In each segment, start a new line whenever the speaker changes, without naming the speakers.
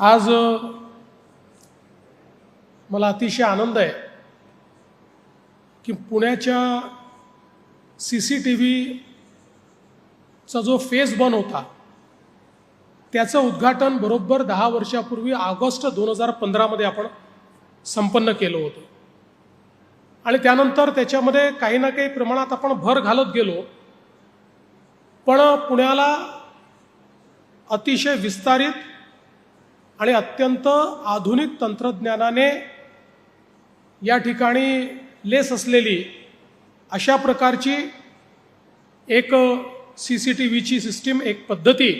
आज मला अतिशय आनंद आहे की पुण्याच्या सी सी टी व्हीचा जो फेज बन होता त्याचं उद्घाटन बरोबर दहा वर्षापूर्वी ऑगस्ट दोन हजार पंधरामध्ये आपण संपन्न केलं होतं. आणि त्यानंतर त्याच्यामध्ये काही ना काही प्रमाणात आपण भर घालत गेलो पण पुण्याला अतिशय विस्तारित आणि अत्यंत आधुनिक तंत्रज्ञानाने या ठिकाणी लेस असलेली अशा प्रकारची एक सी सी टी व्हीची सिस्टीम एक पद्धती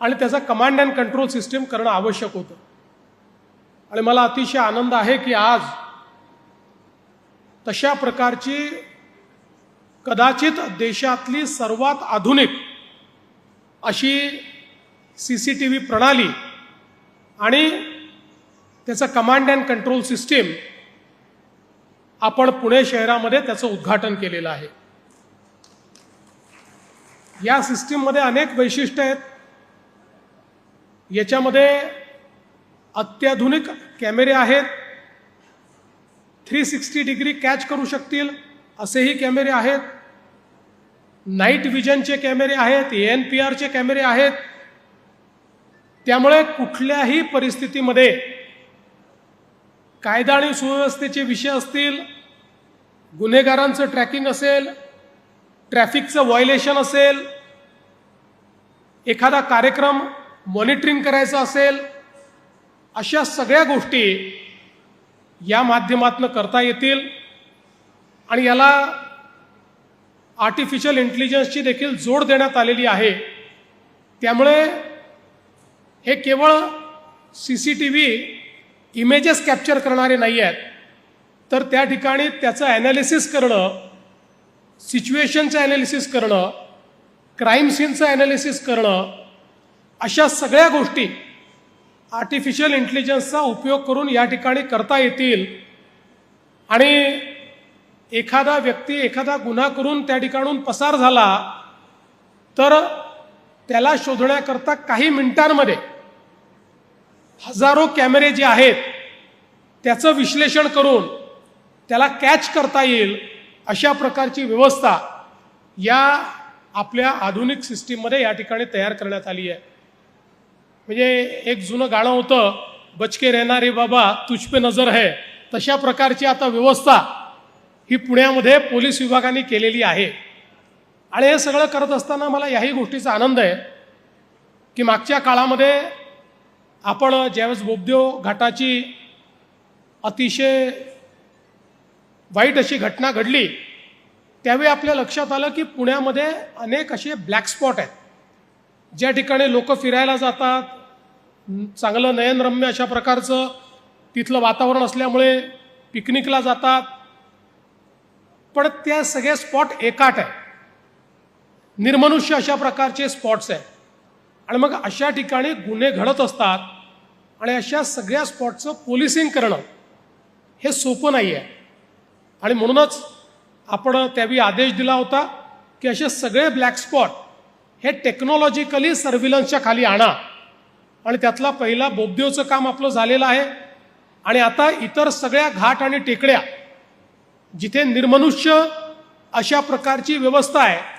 आणि त्याचा कमांड अँड कंट्रोल सिस्टीम करणं आवश्यक होतं. आणि मला अतिशय आनंद आहे की आज तशा प्रकारची कदाचित देशातली सर्वात आधुनिक अशी सी सी टी व्ही प्रणाली आणि त्याचं कमांड अँड कंट्रोल सिस्टीम आपण पुणे शहरामध्ये त्याचं उद्घाटन केलेलं आहे. या सिस्टीममध्ये अनेक वैशिष्ट्य आहेत. याच्यामध्ये अत्याधुनिक कॅमेरे आहेत. थ्री सिक्स्टी डिग्री कॅच करू शकतील असेही कॅमेरे आहेत. नाईट विजनचे कॅमेरे आहेत एन पी आरचे कॅमेरे आहेत. त्यामुळे कुठल्याही परिस्थितीमध्ये कायदा आणि सुव्यवस्थेचे विषय असतील गुन्हेगारांचं ट्रॅकिंग असेल ट्रॅफिकचं व्हायलेशन असेल एखादा कार्यक्रम मॉनिटरिंग करायचा असेल अशा सगळ्या गोष्टी या माध्यमातून करता येतील. आणि याला आर्टिफिशियल इंटेलिजन्सची देखील जोड देण्यात आलेली आहे. त्यामुळे हे केवळ C C T V images capture करणारे नाही आहेत तर त्या ठिकाणी त्याचं ॲनालिसिस करणं सिच्युएशनचं ॲनालिसिस करणं क्राईम सीनचं ॲनालिसिस करणं अशा सगळ्या गोष्टी आर्टिफिशियल इंटेलिजन्सचा उपयोग करून या ठिकाणी करता येतील. आणि एखादा व्यक्ती एखादा गुन्हा करून त्या ठिकाणून पसार झाला तर त्याला शोधण्याकरता काही मिनिटांमध्ये हजारो कॅमेरे जे आहेत त्याचं विश्लेषण करून त्याला कॅच करता येईल अशा प्रकारची व्यवस्था या आपल्या आधुनिक सिस्टीममध्ये या ठिकाणी तयार करण्यात आली आहे. म्हणजे एक जुनं गाणं होतं बचके रहणारे बाबा तुझपे नजर है. तशा प्रकारची आता व्यवस्था ही पुण्यामध्ये पोलीस विभागाने केलेली आहे. आणि हे सगळं करत असताना मला याही गोष्टीचा आनंद आहे की मागच्या काळामध्ये आपण ज्यावेळेस बोबदेव घाटाची अतिशय वाईट अशी घटना घडली त्यावेळी आपल्या लक्षात आलं की पुण्यामध्ये अनेक असे ब्लॅक स्पॉट आहेत. ज्या ठिकाणी लोक फिरायला जातात चांगलं नयनरम्य अशा प्रकारचं तिथलं वातावरण असल्यामुळे पिकनिकला जातात. पण त्या सगळे स्पॉट एकाट आहे निर्मनुष्य अशा प्रकारचे स्पॉट्स आहेत. आणि मग अशा ठिकाणी गुन्हे घडत असतात आणि अशा सगळ्या स्पॉटचं पोलिसिंग करणं हे सोपं नाही आहे. आणि म्हणूनच आपण त्यावेळी आदेश दिला होता की असे सगळे ब्लॅक स्पॉट हे टेक्नॉलॉजिकली सर्व्हिलन्सच्या खाली आणा. आणि त्यातला पहिला बोबदेवचं काम आपलं झालेलं आहे. आणि आता इतर सगळ्या घाट आणि टेकड्या जिथे निर्मनुष्य अशा प्रकारची व्यवस्था आहे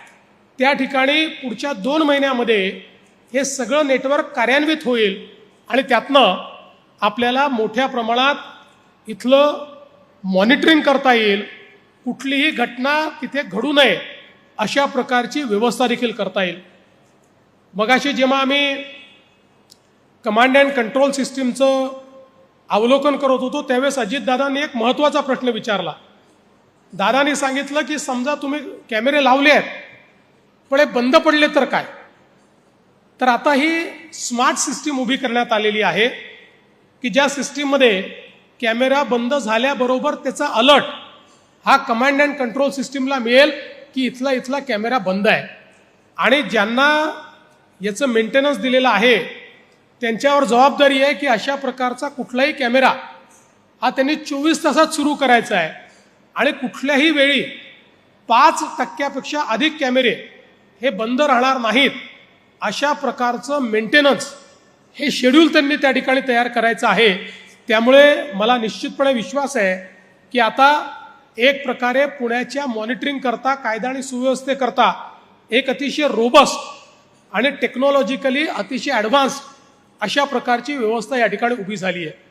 त्या ठिकाणी पुढच्या दोन महिन्यामध्ये हे सगळं नेटवर्क कार्यान्वित होईल आणि त्यातनं आपल्याला मोठ्या प्रमाणात इथलं मॉनिटरिंग करता येईल. कुठलीही घटना तिथे घडू नये अशा प्रकारची व्यवस्था देखील करता येईल. मगाशी जेव्हा आम्ही कमांड अँड कंट्रोल सिस्टीमचं अवलोकन करत होतो त्यावेळेस अजितदादांनी एक महत्त्वाचा प्रश्न विचारला. दादानी सांगितलं की समजा तुम्ही कॅमेरे लावले आहेत पण हे बंद पडले तर काय? तर आता ही स्मार्ट सिस्टीम उभी करण्यात आलेली आहे की ज्या सिस्टीममध्ये कॅमेरा बंद झाल्याबरोबर त्याचा अलर्ट हा कमांड अँड कंट्रोल सिस्टीमला मिळेल की इथला इथला कॅमेरा बंद आहे. आणि ज्यांना याचं मेंटेनन्स दिलेलं आहे त्यांच्यावर जबाबदारी आहे की अशा प्रकारचा कुठलाही कॅमेरा हा त्यांनी चोवीस तासात सुरू करायचा आहे. आणि कुठल्याही वेळी पाच टक्क्यापेक्षा अधिक कॅमेरे हे बंद राहणार नाहीत. अशा प्रकारचं मेंटेनन्स हे शेड्यूल त्यांनी त्या ठिकाणी तयार करायचं आहे. त्यामुळे मला निश्चितपणे विश्वास आहे की आता एक प्रकारे पुण्याच्या मॉनिटरिंग करता कायदा आणि सुव्यवस्थेकरता एक अतिशय रोबस्ट आणि टेक्नॉलॉजिकली अतिशय ॲडव्हान्स्ड अशा प्रकारची व्यवस्था या ठिकाणी उभी झाली आहे.